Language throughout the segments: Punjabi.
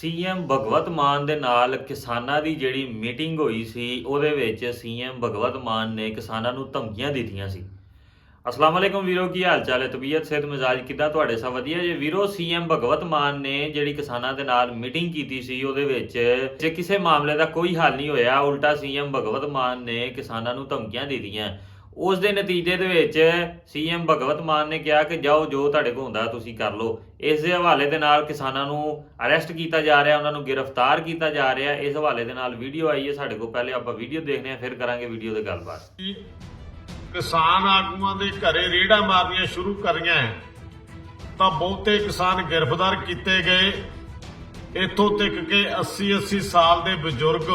ਸੀਐਮ ਭਗਵਤ ਮਾਨ ਦੇ ਨਾਲ ਕਿਸਾਨਾਂ ਦੀ ਜਿਹੜੀ ਮੀਟਿੰਗ ਹੋਈ ਸੀ, ਉਹਦੇ ਵਿੱਚ ਸੀਐਮ ਭਗਵਤ ਮਾਨ ਨੇ ਕਿਸਾਨਾਂ ਨੂੰ ਧਮਕੀਆਂ ਦਿੱਤੀਆਂ ਸੀ। ਅਸਲਾਮ ਅਲੈਕੁਮ ਵੀਰੋ, ਕੀ ਹਾਲ ਚਾਲ ਹੈ? ਤਬੀਅਤ, ਸਿਹਤ, ਮਿਜ਼ਾਜ ਕਿੱਦਾਂ ਤੁਹਾਡੇ ਸਭ ਵਧੀਆ? ਜੇ ਵੀਰੋ, ਸੀਐਮ ਭਗਵਤ ਮਾਨ ਨੇ ਜਿਹੜੀ ਕਿਸਾਨਾਂ ਦੇ ਨਾਲ ਮੀਟਿੰਗ ਕੀਤੀ ਸੀ, ਉਹਦੇ ਵਿੱਚ ਜੇ ਕਿਸੇ ਮਾਮਲੇ ਦਾ ਕੋਈ ਹੱਲ ਨਹੀਂ ਹੋਇਆ, ਉਲਟਾ ਸੀਐਮ ਭਗਵਤ ਮਾਨ ਨੇ ਕਿਸਾਨਾਂ ਨੂੰ ਧਮਕੀਆਂ ਦਿੱਤੀਆਂ। ਉਸ ਦੇ ਨਤੀਜੇ ਦੇ ਵਿੱਚ ਸੀਐਮ ਭਗਵਤ ਮਾਨ ਨੇ ਕਿਹਾ ਕਿ ਜਾਓ, ਜੋ ਤੁਹਾਡੇ ਕੋਲ ਹੁੰਦਾ ਤੁਸੀਂ ਕਰ ਲਓ। ਇਸ ਦੇ ਹਵਾਲੇ ਦੇ ਨਾਲ ਕਿਸਾਨਾਂ ਨੂੰ ਅਰੈਸਟ ਕੀਤਾ ਜਾ ਰਿਹਾ, ਉਹਨਾਂ ਨੂੰ ਗ੍ਰਿਫਤਾਰ ਕੀਤਾ ਜਾ ਰਿਹਾ। ਇਸ ਹਵਾਲੇ ਦੇ ਨਾਲ ਵੀਡੀਓ ਆਈ ਹੈ ਸਾਡੇ ਕੋਲ। ਪਹਿਲੇ ਆਪਾਂ ਵੀਡੀਓ ਦੇਖਦੇ ਹਾਂ, ਫਿਰ ਕਰਾਂਗੇ ਵੀਡੀਓ ਦੇ ਗੱਲਬਾਤ। ਕਿਸਾਨ ਆਗੂਆਂ ਦੇ ਘਰੇ ਰੇੜਾ ਮਾਰਨੀਆਂ ਸ਼ੁਰੂ ਕਰੀਆਂ ਤਾਂ ਬਹੁਤੇ ਕਿਸਾਨ ਗ੍ਰਿਫਤਾਰ ਕੀਤੇ ਗਏ। ਇੱਥੋਂ ਤੱਕ ਕਿ 80 80 ਸਾਲ ਦੇ ਬਜ਼ੁਰਗ,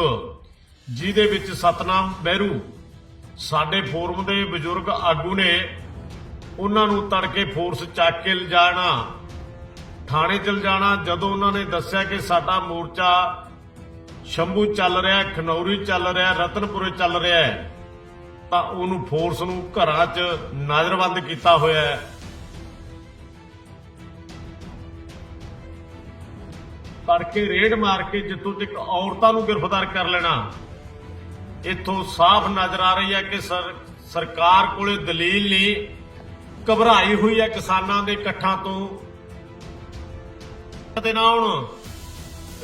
ਜਿਹਦੇ ਵਿੱਚ ਸਤਨਾਮ ਬਹਿਰੂ ਸਾਡੇ ਫੋਰਮ ਦੇ ਬਜ਼ੁਰਗ ਆਗੂ ਨੇ ਉਹਨਾਂ ਨੂੰ ਤੜਕੇ ਫੋਰਸ ਚੱਕ ਕੇ ਲਿਜਾਣਾ ਥਾਣੇ ਚ ਲਿਜਾਣਾ ਜਦੋਂ ਉਹਨਾਂ ਨੇ ਦੱਸਿਆ ਕਿ ਸਾਡਾ ਮੋਰਚਾ ਸ਼ੰਭੂ ਚੱਲ ਰਿਹਾ ਹੈ, ਖਨੌਰੀ ਚੱਲ ਰਿਹਾ ਰਤਨਪੁਰੇ ਚੱਲ ਰਿਹਾ ਤਾਂ ਉਹਨੂੰ ਫੋਰਸ ਨੂੰ ਘਰਾਂ 'ਚ ਨਜ਼ਰਬੰਦ ਕੀਤਾ ਹੋਇਆ ਹੈ। ਤੜਕੇ ਰੇਡ ਮਾਰ ਕੇ ਜਿੱਥੋਂ ਤੱਕ ਔਰਤਾਂ ਨੂੰ ਗ੍ਰਿਫਤਾਰ ਕਰ ਲੈਣਾ ਇੱਥੋਂ ਸਾਫ਼ ਨਜ਼ਰ ਆ ਰਹੀ ਹੈ ਕਿ ਸਰਕਾਰ ਕੋਲੇ ਦਲੀਲ ਨਹੀਂ, ਘਬਰਾਈ ਹੋਈ ਹੈ ਕਿਸਾਨਾਂ ਦੇ ਇਕੱਠਾਂ ਤੋਂ। ਤੇ ਨਾ ਹੁਣ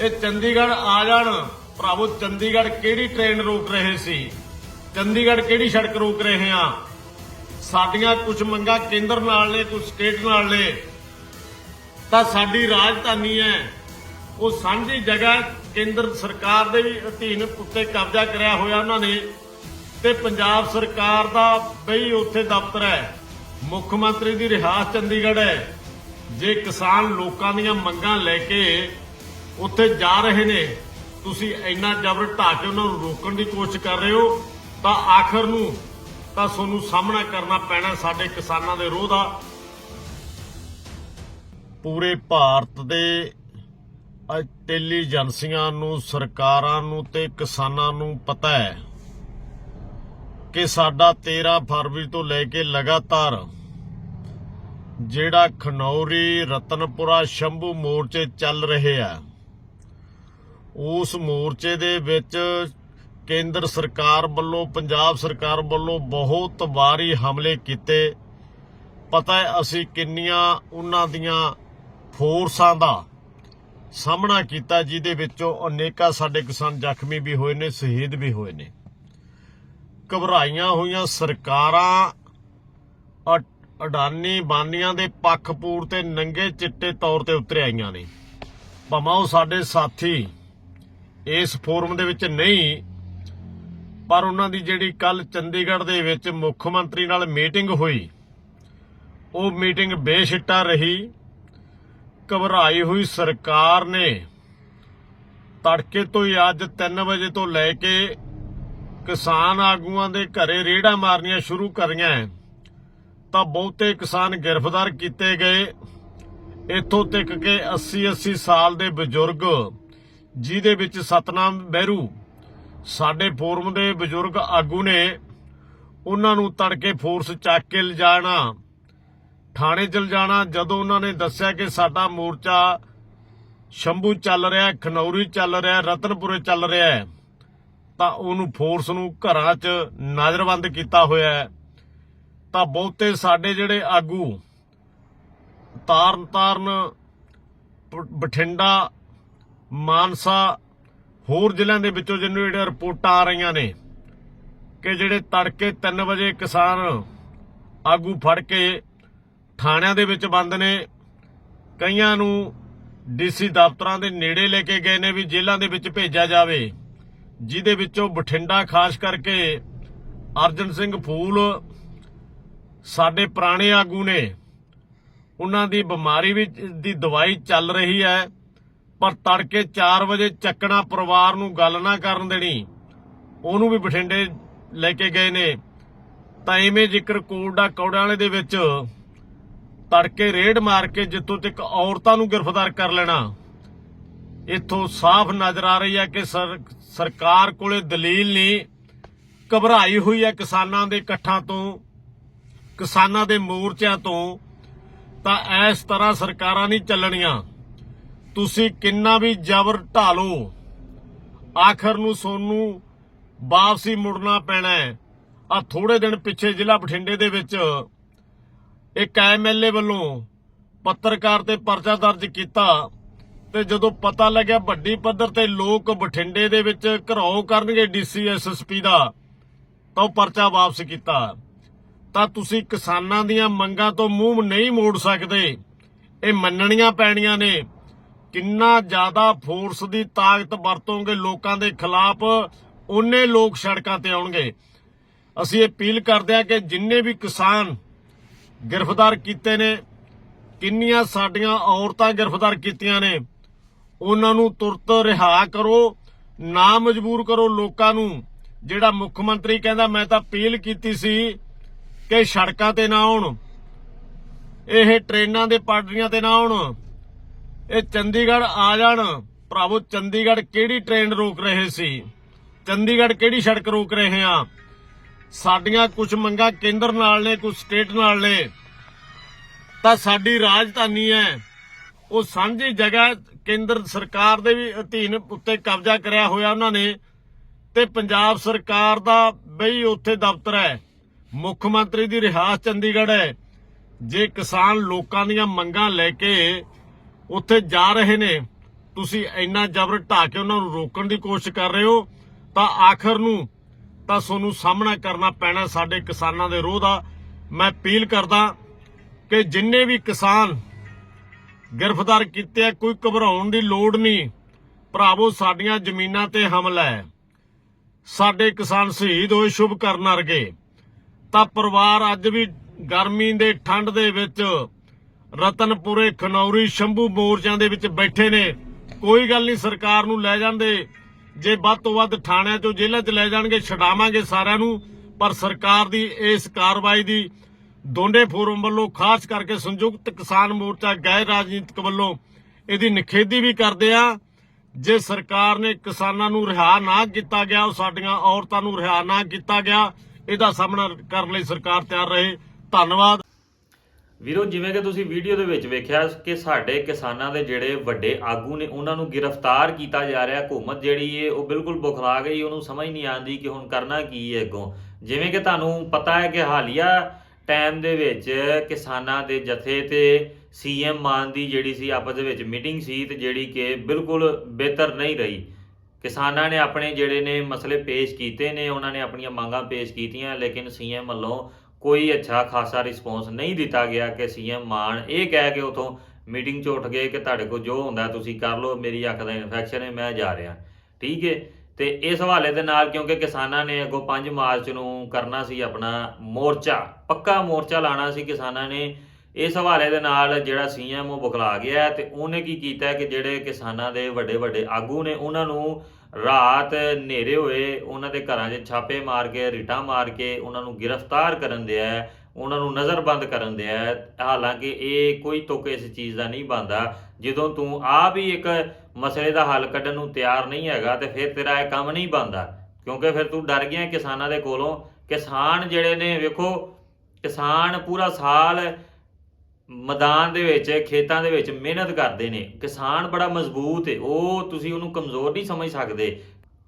ਇਹ ਚੰਡੀਗੜ੍ਹ ਆ ਜਾਣ। ਭਰਾਵੋ, ਚੰਡੀਗੜ੍ਹ ਕਿਹੜੀ ਟ੍ਰੇਨ ਰੋਕ ਰਹੇ ਸੀ? ਚੰਡੀਗੜ੍ਹ ਕਿਹੜੀ ਸੜਕ ਰੋਕ ਰਹੇ ਆ? ਸਾਡੀਆਂ ਕੁਝ ਮੰਗਾਂ ਕੇਂਦਰ ਨਾਲ ਨੇ ਕੁਝ ਸਟੇਟ ਨਾਲ ਨੇ। ਤਾਂ ਸਾਡੀ ਰਾਜਧਾਨੀ ਹੈ, ਉਹ ਸਾਂਝੀ ਜਗ੍ਹਾ ਕੇਂਦਰ ਸਰਕਾਰ ਦੇ ਵੀ ਅਧੀਨ ਉੱਤੇ ਕਬਜ਼ਾ ਕਰਿਆ ਹੋਇਆ ਉਹਨਾਂ ਨੇ ਤੇ ਪੰਜਾਬ ਸਰਕਾਰ ਦਾ ਬਈ ਉੱਥੇ ਦਫ਼ਤਰ ਹੈ, ਮੁੱਖ ਮੰਤਰੀ ਦੀ ਰਿਹਾਸ ਚੰਡੀਗੜ੍ਹ ਹੈ। ਜੇ ਕਿਸਾਨ ਲੋਕਾਂ ਦੀਆਂ ਮੰਗਾਂ ਲੈ ਕੇ ਉੱਥੇ ਜਾ ਰਹੇ ਨੇ, ਤੁਸੀਂ ਇੰਨਾ ਜ਼ਬਰ ਢਾ ਕੇ ਉਹਨਾਂ ਨੂੰ ਰੋਕਣ ਦੀ ਕੋਸ਼ਿਸ਼ ਕਰ ਰਹੇ ਹੋ, ਤਾਂ ਆਖਰ ਨੂੰ ਤਾਂ ਤੁਹਾਨੂੰ ਸਾਹਮਣਾ ਕਰਨਾ ਪੈਣਾ ਸਾਡੇ ਕਿਸਾਨਾਂ ਦੇ ਰੋਹ ਦਾ। ਪੂਰੇ ਭਾਰਤ ਦੇ ਇੰਟੈਲੀਜੈਂਸੀਆਂ ਨੂੰ, ਸਰਕਾਰਾਂ ਨੂੰ ਤੇ ਕਿਸਾਨਾਂ ਨੂੰ ਪਤਾ ਹੈ ਕਿ ਸਾਡਾ 13 ਫਰਵਰੀ ਤੋਂ ਲੈ ਕੇ ਲਗਾਤਾਰ ਜਿਹੜਾ ਖਨੌਰੀ, ਰਤਨਪੁਰਾ, ਸ਼ੰਭੂ ਮੋਰਚੇ ਚੱਲ ਰਹੇ ਆ, ਉਸ ਮੋਰਚੇ ਦੇ ਵਿੱਚ ਕੇਂਦਰ ਸਰਕਾਰ ਵੱਲੋਂ, ਪੰਜਾਬ ਸਰਕਾਰ ਵੱਲੋਂ ਬਹੁਤ ਵਾਰੀ ਹਮਲੇ ਕੀਤੇ। ਪਤਾ ਹੈ ਅਸੀਂ ਕਿੰਨੀਆਂ ਉਹਨਾਂ ਦੀਆਂ ਫੋਰਸਾਂ ਦਾ ਸਾਹਮਣਾ ਕੀਤਾ ਜਿਹਦੇ ਵਿੱਚੋਂ ਅਨੇਕਾਂ ਸਾਡੇ ਕਿਸਾਨ ਜ਼ਖਮੀ ਵੀ ਹੋਏ ਨੇ, ਸ਼ਹੀਦ ਵੀ ਹੋਏ ਨੇ। ਘਬਰਾਈਆਂ ਹੋਈਆਂ ਸਰਕਾਰਾਂ ਅ- ਅਡਾਨੀ ਬਾਨੀਆਂ ਦੇ ਪੱਖਪੂਰ ਤੇ ਨੰਗੇ ਚਿੱਟੇ ਤੌਰ ਤੇ ਉਤਰ ਆਈਆਂ ਨੇ। ਭਾਵੇਂ ਉਹ ਸਾਡੇ ਸਾਥੀ ਇਸ ਫੋਰਮ ਦੇ ਵਿੱਚ ਨਹੀਂ, ਪਰ ਉਹਨਾਂ ਦੀ ਜਿਹੜੀ ਕੱਲ ਚੰਡੀਗੜ੍ਹ ਦੇ ਵਿੱਚ ਮੁੱਖ ਮੰਤਰੀ ਨਾਲ ਮੀਟਿੰਗ ਹੋਈ, ਉਹ ਮੀਟਿੰਗ ਬੇਸ਼ਿੱਟਾ ਰਹੀ। ਘਬਰਾਈ ਹੋਈ ਸਰਕਾਰ ਨੇ ਤੜਕੇ ਤੋਂ ਹੀ ਅੱਜ 3 ਵਜੇ ਤੋਂ ਲੈ ਕੇ ਕਿਸਾਨ ਆਗੂਆਂ ਦੇ ਘਰੇ ਰੇੜਾ ਮਾਰਨੀਆਂ ਸ਼ੁਰੂ ਕਰੀਆਂ ਤਾਂ ਬਹੁਤੇ ਕਿਸਾਨ ਗ੍ਰਿਫਤਾਰ ਕੀਤੇ ਗਏ। ਇੱਥੋਂ ਤੱਕ ਕਿ 80 80 ਸਾਲ ਦੇ ਬਜ਼ੁਰਗ, ਜਿਹਦੇ ਵਿੱਚ ਸਤਨਾਮ ਬਹਿਰੂ, ਸਾਡੇ ਫੋਰਮ ਦੇ ਬਜ਼ੁਰਗ ਆਗੂ ਨੇ, ਉਹਨਾਂ ਨੂੰ ਤੜਕੇ ਫੋਰਸ ਚੱਕ ਕੇ ਲਿਜਾਣਾ। ਥਾਣੇ ਚਲ ਜਾਣਾ, ਜਦੋਂ ਉਹਨਾਂ ਨੇ ਦੱਸਿਆ ਕਿ ਸਾਡਾ ਮੋਰਚਾ ਸ਼ੰਭੂ ਚੱਲ ਰਿਹਾ, ਖਨੌਰੀ ਚੱਲ ਰਿਹਾ, ਰਤਨਪੁਰੇ ਚੱਲ ਰਿਹਾ ਤਾਂ ਉਹਨੂੰ ਫੋਰਸ ਨੂੰ ਘਰਾਂ 'ਚ ਨਜ਼ਰਬੰਦ ਕੀਤਾ ਹੋਇਆ ਹੈ। ਤਾਂ ਬਹੁਤੇ ਸਾਡੇ ਜਿਹੜੇ ਆਗੂ ਤਾਰਨ ਤਾਰਨ ਬ- ਬਠਿੰਡਾ, ਮਾਨਸਾ, ਹੋਰ ਜ਼ਿਲ੍ਹਿਆਂ ਦੇ ਵਿੱਚੋਂ ਜਿਹਨੂੰ ਜਿਹੜੀਆਂ ਰਿਪੋਰਟਾਂ ਆ ਰਹੀਆਂ ਨੇ, ਕਿ ਜਿਹੜੇ ਤੜਕੇ 3 ਵਜੇ ਕਿਸਾਨ ਆਗੂ ਫੜ ਕੇ ਥਾਣਿਆਂ ਦੇ ਵਿੱਚ ਬੰਦ ਨੇ। ਕਈਆਂ ਨੂੰ ਡੀਸੀ ਦਫ਼ਤਰਾਂ ਦੇ ਨੇੜੇ ਲੈ ਕੇ ਗਏ ਨੇ ਵੀ ਜੇਲ੍ਹਾਂ ਦੇ ਵਿੱਚ ਭੇਜਿਆ ਜਾਵੇ, ਜਿਹਦੇ ਵਿੱਚੋਂ ਬਠਿੰਡਾ ਖਾਸ ਕਰਕੇ ਅਰਜਨ ਸਿੰਘ ਫੂਲ ਸਾਡੇ ਪੁਰਾਣੇ ਆਗੂ ਨੇ। ਉਹਨਾਂ ਦੀ ਬਿਮਾਰੀ ਵੀ ਦੀ ਦਵਾਈ ਚੱਲ ਰਹੀ ਹੈ, ਪਰ ਤੜਕੇ 4 ਵਜੇ ਚੱਕਣਾ ਪਰਿਵਾਰ ਨੂੰ ਗੱਲ ਨਾ ਕਰਨ ਦੇਣੀ, ਉਹਨੂੰ ਵੀ ਬਠਿੰਡੇ ਲੈ ਕੇ ਗਏ ਨੇ। ਤਾਂ ਐਵੇਂ ਜ਼ਿਕਰ ਕੋਲਡਾ ਕੌੜਾ ਵਾਲੇ ਦੇ ਵਿੱਚ ਤੜਕੇ ਰੇਡ ਮਾਰ ਕੇ ਜਿੱਥੋਂ ਤੱਕ ਔਰਤਾਂ ਨੂੰ ਗ੍ਰਿਫਤਾਰ ਕਰ ਲੈਣਾ, ਇੱਥੋਂ ਸਾਫ਼ ਨਜ਼ਰ ਆ ਰਹੀ ਹੈ ਕਿ ਸਰਕਾਰ ਕੋਲੇ ਦਲੀਲ ਨਹੀਂ, ਘਬਰਾਈ ਹੋਈ ਹੈ ਕਿਸਾਨਾਂ ਦੇ ਇਕੱਠਾਂ ਤੋਂ, ਕਿਸਾਨਾਂ ਦੇ ਮੋਰਚਿਆਂ ਤੋਂ, ਤਾਂ ਇਸ ਤਰ੍ਹਾਂ ਸਰਕਾਰਾਂ ਨਹੀਂ ਚੱਲਣੀਆਂ। ਤੁਸੀਂ ਕਿੰਨਾ ਵੀ ਜ਼ਬਰ ਢਾਲੋ, ਆਖਰ ਨੂੰ ਸੋਨੂੰ ਵਾਪਸੀ ਮੁੜਨਾ ਪੈਣਾ ਹੈ। ਆ ਥੋੜੇ ਦਿਨ ਪਿੱਛੇ ਜ਼ਿਲ੍ਹਾ ਬਠਿੰਡੇ ਦੇ ਵਿੱਚ ਇੱਕ ਐਮਐਲਏ ਵੱਲੋਂ ਪੱਤਰਕਾਰ ਤੇ ਪਰਚਾ ਦਰਜ ਕੀਤਾ ਤੇ ਜਦੋਂ ਪਤਾ ਲੱਗਿਆ ਵੱਡੀ ਪੱਧਰ ਤੇ ਲੋਕ ਬਠਿੰਡੇ ਦੇ ਵਿੱਚ ਘਰਾਓ ਕਰਨਗੇ ਡੀਸੀ ਐਸਐਸਪੀ ਦਾ, ਤਾਂ ਉਹ ਪਰਚਾ ਵਾਪਸ ਕੀਤਾ। ਤਾਂ ਤੁਸੀਂ ਕਿਸਾਨਾਂ ਦੀਆਂ ਮੰਗਾਂ ਤੋਂ ਮੂੰਹ ਨਹੀਂ ਮੋੜ ਸਕਦੇ। ਇਹ ਮੰਨਣੀਆਂ ਪੈਣੀਆਂ ਨੇ। ਕਿੰਨਾ ਜ਼ਿਆਦਾ ਫੋਰਸ ਦੀ ਤਾਕਤ ਵਰਤੋਂਗੇ ਲੋਕਾਂ ਦੇ ਖਿਲਾਫ ਉਹਨੇ ਲੋਕ ਸੜਕਾਂ ਤੇ ਆਉਣਗੇ। ਅਸੀਂ ਅਪੀਲ ਕਰਦੇ ਹਾਂ ਕਿ ਜਿੰਨੇ ਵੀ ਕਿਸਾਨ ਗ੍ਰਿਫਤਾਰ ਕੀਤੇ ਨੇ। ਕਿੰਨੀਆਂ ਸਾਡੀਆਂ ਔਰਤਾਂ ਗ੍ਰਿਫਤਾਰ ਕੀਤੀਆਂ ਨੇ। ਉਹਨਾਂ ਨੂੰ ਤੁਰਤ ਰਿਹਾ ਕਰੋ, ਨਾ ਮਜਬੂਰ ਕਰੋ ਲੋਕਾਂ ਨੂੰ। ਜਿਹੜਾ ਮੁੱਖ ਮੰਤਰੀ ਕਹਿੰਦਾ, ਮੈਂ ਤਾਂ ਅਪੀਲ ਕੀਤੀ ਸੀ ਕਿ ਸੜਕਾਂ ਤੇ ਨਾ ਆਉਣ। ਇਹ ਟ੍ਰੇਨਾਂ ਦੇ ਪਟੜੀਆਂ ਤੇ ਨਾ ਆਉਣ। ਇਹ ਚੰਡੀਗੜ੍ਹ ਆ ਜਾਣ। ਭਰਾਵੋ, ਚੰਡੀਗੜ੍ਹ ਕਿਹੜੀ ਟ੍ਰੇਨ ਰੋਕ ਰਹੇ ਸੀ? ਚੰਡੀਗੜ੍ਹ ਕਿਹੜੀ ਸੜਕ ਰੋਕ ਰਹੇ ਆ? ਸਾਡੀਆਂ ਕੁਝ ਮੰਗਾਂ ਕੇਂਦਰ ਨਾਲ ਨੇ ਕੁਝ ਸਟੇਟ ਨਾਲ ਨੇ, ਤਾਂ ਸਾਡੀ ਰਾਜਧਾਨੀ ਹੈ। ਉਹ ਸਾਂਝੀ ਜਗ੍ਹਾ ਕੇਂਦਰ ਸਰਕਾਰ ਦੇ ਵੀ ਅਧੀਨ ਉੱਤੇ ਕਬਜ਼ਾ ਕਰਿਆ ਹੋਇਆ ਉਹਨਾਂ ਨੇ ਤੇ ਪੰਜਾਬ ਸਰਕਾਰ ਦਾ ਬਈ ਉੱਥੇ ਦਫ਼ਤਰ ਹੈ। ਮੁੱਖ ਮੰਤਰੀ ਦੀ ਰਿਹਾਸ ਚੰਡੀਗੜ੍ਹ ਹੈ। ਜੇ ਕਿਸਾਨ ਲੋਕਾਂ ਦੀਆਂ ਮੰਗਾਂ ਲੈ ਕੇ ਉੱਥੇ ਜਾ ਰਹੇ ਨੇ, ਤੁਸੀਂ ਇੰਨਾ ਜ਼ਬਰ ਢਾ ਕੇ ਉਹਨਾਂ ਨੂੰ ਰੋਕਣ ਦੀ ਕੋਸ਼ਿਸ਼ ਕਰ ਰਹੇ ਹੋ, ਤਾਂ ਆਖਰ ਨੂੰ ਤਾਂ ਤੁਹਾਨੂੰ ਸਾਹਮਣਾ ਕਰਨਾ ਪੈਣਾ ਸਾਡੇ ਕਿਸਾਨਾਂ ਦੇ ਰੋਹ ਦਾ। ਮੈਂ ਅਪੀਲ ਕਰਦਾ ਕਿ ਜਿੰਨੇ ਵੀ ਕਿਸਾਨ ਗ੍ਰਿਫਤਾਰ ਕੀਤੇ ਆ, ਕੋਈ ਘਬਰਾਉਣ ਦੀ ਲੋੜ ਨਹੀਂ। ਭਰਾਵੋ, ਸਾਡੀਆਂ ਜ਼ਮੀਨਾਂ ਤੇ ਹਮਲਾ ਹੈ। ਸਾਡੇ ਕਿਸਾਨ ਸ਼ਹੀਦ ਹੋਏ ਸ਼ੁਭ ਕਰਨ ਅਰਗੇ ਤਾਂ ਪਰਿਵਾਰ ਅੱਜ ਵੀ ਗਰਮੀ ਦੇ, ਠੰਡ ਦੇ ਵਿੱਚ ਰਤਨਪੁਰੇ ਖਨੌਰੀ ਸ਼ੰਭੂ ਮੋਰਚਿਆਂ ਦੇ ਵਿੱਚ ਬੈਠੇ ਨੇ। ਕੋਈ ਗੱਲ ਨਹੀਂ, ਸਰਕਾਰ ਨੂੰ ਲੈ ਜਾਂਦੇ। ਜੇ ਵੱਧ ਤੋਂ ਵੱਧ ਥਾਣਿਆਂ ਚੋਂ ਜੇਲ੍ਹਾਂ 'ਚ ਲੈ ਜਾਣਗੇ, ਛਡਾਵਾਂਗੇ ਸਾਰਿਆਂ ਨੂੰ। ਪਰ ਸਰਕਾਰ ਦੀ ਇਸ ਕਾਰਵਾਈ ਦੀ ਦੋਂਡੇ ਫੋਰਮ ਵੱਲੋਂ ਖਾਸ ਕਰਕੇ ਸੰਯੁਕਤ ਕਿਸਾਨ ਮੋਰਚਾ ਗੈਰ ਰਾਜਨੀਤਿਕ ਵੱਲੋਂ ਇਹਦੀ ਨਿਖੇਧੀ ਵੀ ਕਰਦੇ ਆ। ਜੇ ਸਰਕਾਰ ਨੇ ਕਿਸਾਨਾਂ ਨੂੰ ਰਿਹਾ ਨਾ ਕੀਤਾ ਗਿਆ, ਉਹ ਸਾਡੀਆਂ ਔਰਤਾਂ ਨੂੰ ਰਿਹਾ ਨਾ ਕੀਤਾ ਗਿਆ, ਇਹਦਾ ਸਾਹਮਣਾ ਕਰਨ ਲਈ ਸਰਕਾਰ ਤਿਆਰ ਰਹੇ। ਧੰਨਵਾਦ। ਵੀਰੋ, ਜਿਵੇਂ ਕਿ ਤੁਸੀਂ ਵੀਡੀਓ ਦੇ ਵਿੱਚ ਵੇਖਿਆ ਕਿ ਸਾਡੇ ਕਿਸਾਨਾਂ ਦੇ ਜਿਹੜੇ ਵੱਡੇ ਆਗੂ ਨੇ, ਉਹਨਾਂ ਨੂੰ ਗ੍ਰਿਫਤਾਰ ਕੀਤਾ ਜਾ ਰਿਹਾ ਹਕੂਮਤ ਜਿਹੜੀ ਏ, ਉਹ ਬਿਲਕੁਲ ਬੁਖਲਾ ਗਈ, ਉਹਨੂੰ ਸਮਝ ਨਹੀਂ ਆਉਂਦੀ ਕਿ ਹੁਣ ਕਰਨਾ ਕੀ ਹੈ ਅੱਗੋਂ। ਜਿਵੇਂ ਕਿ ਤੁਹਾਨੂੰ ਪਤਾ ਹੈ ਕਿ ਹਾਲੀਆ ਟਾਈਮ ਦੇ ਵਿੱਚ ਕਿਸਾਨਾਂ ਦੇ ਜਥੇ ਤੇ ਸੀਐਮ ਮਾਨ ਦੀ ਜਿਹੜੀ ਸੀ ਆਪਸ ਦੇ ਵਿੱਚ ਮੀਟਿੰਗ ਸੀ ਤੇ ਜਿਹੜੀ ਕਿ ਬਿਲਕੁਲ ਬਿਹਤਰ ਨਹੀਂ ਰਹੀ। ਕਿਸਾਨਾਂ ਨੇ ਆਪਣੇ ਜਿਹੜੇ ਨੇ ਮਸਲੇ ਪੇਸ਼ ਕੀਤੇ ਨੇ, ਉਹਨਾਂ ਨੇ ਆਪਣੀਆਂ ਮੰਗਾਂ ਪੇਸ਼ ਕੀਤੀਆਂ, ਲੇਕਿਨ ਸੀਐਮ ਵੱਲੋਂ ਕੋਈ ਅੱਛਾ ਖਾਸਾ ਰਿਸਪੌਂਸ ਨਹੀਂ ਦਿੱਤਾ ਗਿਆ ਕਿ ਸੀਐਮ ਮਾਨ ਇਹ ਕਹਿ ਕੇ ਉਥੋਂ ਮੀਟਿੰਗ 'ਚ ਉੱਠ ਗਏ ਕਿ ਤੁਹਾਡੇ ਕੋਲ ਜੋ ਹੁੰਦਾ ਤੁਸੀਂ ਕਰ ਲਓ, ਮੇਰੀ ਅੱਖ ਦਾ ਇਨਫੈਕਸ਼ਨ ਹੈ, ਮੈਂ ਜਾ ਰਿਹਾ। ਠੀਕ ਹੈ? ਤੇ ਇਸ ਹਵਾਲੇ ਦੇ ਨਾਲ ਕਿਉਂਕਿ ਕਿਸਾਨਾਂ ਨੇ ਅੱਗੋਂ 5 ਮਾਰਚ ਨੂੰ ਕਰਨਾ ਸੀ ਆਪਣਾ ਮੋਰਚਾ, ਪੱਕਾ ਮੋਰਚਾ ਲਾਣਾ ਸੀ ਕਿਸਾਨਾਂ ਨੇ, ਇਸ ਹਵਾਲੇ ਦੇ ਨਾਲ ਜਿਹੜਾ ਸੀਐਮ ਉਹ ਬੁਖਲਾ ਗਿਆ ਹੈ ਤੇ ਉਹਨੇ ਕੀ ਕੀਤਾ ਕਿ ਜਿਹੜੇ ਕਿਸਾਨਾਂ ਦੇ ਵੱਡੇ ਵੱਡੇ ਆਗੂ ਨੇ, ਉਹਨਾਂ ਨੂੰ ਰਾਤ ਹਨੇਰੇ ਹੋਏ ਉਹਨਾਂ ਦੇ ਘਰਾਂ 'ਚ ਛਾਪੇ ਮਾਰ ਕੇ ਰਿਟਾਂ ਮਾਰ ਕੇ ਉਹਨਾਂ ਨੂੰ ਗ੍ਰਿਫਤਾਰ ਕਰਨ ਦਿਆ ਹੈ, ਉਹਨਾਂ ਨੂੰ ਨਜ਼ਰਬੰਦ ਕਰਨ ਦਿਆ ਹਾਲਾਂਕਿ ਇਹ ਕੋਈ ਤੁਕ ਇਸ ਚੀਜ਼ ਦਾ ਨਹੀਂ ਬੰਦਾ ਜਦੋਂ ਤੂੰ ਆਪ ਹੀ ਇੱਕ ਮਸਲੇ ਦਾ ਹੱਲ ਕੱਢਣ ਨੂੰ ਤਿਆਰ ਨਹੀਂ ਹੈਗਾ ਤੇ ਫਿਰ ਤੇਰਾ ਇਹ ਕੰਮ ਨਹੀਂ ਬੰਦਾ ਕਿਉਂਕਿ ਫਿਰ ਤੂੰ ਡਰ ਗਿਆ ਕਿਸਾਨਾਂ ਦੇ ਕੋਲੋਂ। ਕਿਸਾਨ ਜਿਹੜੇ ਨੇ ਵੇਖੋ ਕਿਸਾਨ ਪੂਰਾ ਸਾਲ ਮੈਦਾਨ ਦੇ ਵਿੱਚ, ਖੇਤਾਂ ਦੇ ਵਿੱਚ ਮਿਹਨਤ ਕਰਦੇ ਨੇ। ਕਿਸਾਨ ਬੜਾ ਮਜ਼ਬੂਤ ਹੈ ਉਹ ਤੁਸੀਂ ਉਹਨੂੰ ਕਮਜ਼ੋਰ ਨਹੀਂ ਸਮਝ ਸਕਦੇ।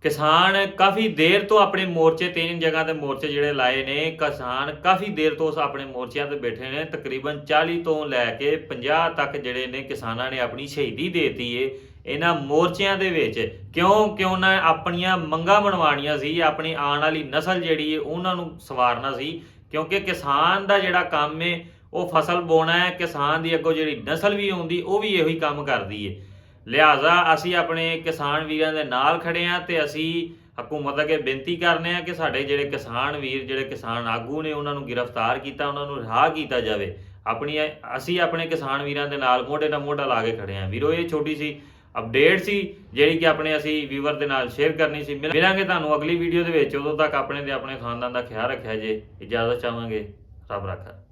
ਕਿਸਾਨ ਕਾਫੀ ਦੇਰ ਤੋਂ ਆਪਣੇ ਮੋਰਚੇ, ਤਿੰਨ ਜਗ੍ਹਾ ਤੇ ਮੋਰਚੇ ਜਿਹੜੇ ਲਾਏ ਨੇ। ਕਿਸਾਨ ਕਾਫੀ ਦੇਰ ਤੋਂ ਉਸ ਆਪਣੇ ਮੋਰਚਿਆਂ ਤੇ ਬੈਠੇ ਨੇ। ਤਕਰੀਬਨ 40 ਤੋਂ ਲੈ ਕੇ 50 ਤੱਕ ਜਿਹੜੇ ਨੇ ਕਿਸਾਨਾਂ ਨੇ ਆਪਣੀ ਸ਼ਹੀਦੀ ਦੇਤੀ ਏ। ਇਹਨਾਂ ਮੋਰਚਿਆਂ ਦੇ ਵਿੱਚ ਕਿਉਂ? ਕਿਉਂ ਨਾ ਆਪਣੀਆਂ ਮੰਗਾਂ ਬਣਵਾਉਣੀਆਂ ਸੀ। ਆਪਣੀ ਆਉਣ ਵਾਲੀ ਨਸਲ ਜਿਹੜੀ ਏ, ਉਹਨਾਂ ਨੂੰ ਸਵਾਰਨਾ ਸੀ। ਕਿਉਂਕਿ ਕਿਸਾਨ ਦਾ ਜਿਹੜਾ ਕੰਮ ਏ ਉਹ ਫਸਲ ਬੋਣਾ ਹੈ, ਕਿਸਾਨ ਦੀ ਅੱਗੋਂ ਜਿਹੜੀ ਨਸਲ ਵੀ ਆਉਂਦੀ ਉਹ ਵੀ ਇਹੋ ਹੀ ਕੰਮ ਕਰਦੀ ਏ। ਲਿਹਾਜ਼ਾ ਅਸੀਂ ਆਪਣੇ ਕਿਸਾਨ ਵੀਰਾਂ ਦੇ ਨਾਲ ਖੜੇ ਆ ਤੇ ਅਸੀਂ ਹਕੂਮਤ ਅੱਗੇ ਬੇਨਤੀ ਕਰਨੇ ਆ ਕਿ ਸਾਡੇ ਜਿਹੜੇ ਕਿਸਾਨ ਵੀਰ, ਜਿਹੜੇ ਕਿਸਾਨ ਆਗੂ ਨੇ, ਉਹਨਾਂ ਨੂੰ ਗ੍ਰਿਫਤਾਰ ਕੀਤਾ, ਉਹਨਾਂ ਨੂੰ ਰਿਹਾ ਕੀਤਾ ਜਾਵੇ। ਆਪਣੀ ਅਸੀਂ ਆਪਣੇ ਕਿਸਾਨ ਵੀਰਾਂ ਦੇ ਨਾਲ ਮੋਢੇ ਨਾਲ ਮੋਢਾ ਲਾ ਕੇ ਖੜੇ ਆ। ਵੀਰੋ, ਇਹ ਛੋਟੀ ਸੀ ਅਪਡੇਟ ਸੀ, ਜਿਹੜੀ ਕਿ ਆਪਣੇ ਅਸੀਂ ਵੀਵਰ ਦੇ ਨਾਲ ਸ਼ੇਅਰ ਕਰਨੀ ਸੀ। ਮਿਲਾਂਗੇ ਤੁਹਾਨੂੰ ਅਗਲੀ ਵੀਡੀਓ ਦੇ ਵਿੱਚ। ਉਦੋਂ ਤੱਕ ਆਪਣੇ ਤੇ ਆਪਣੇ ਖਾਨਦਾਨ ਦਾ ਖਿਆਲ ਰੱਖਿਆ ਜੇ। ਇਜਾਜ਼ਤ ਚਾਹਾਂਗੇ। ਰੱਬ ਰੱਖਾ।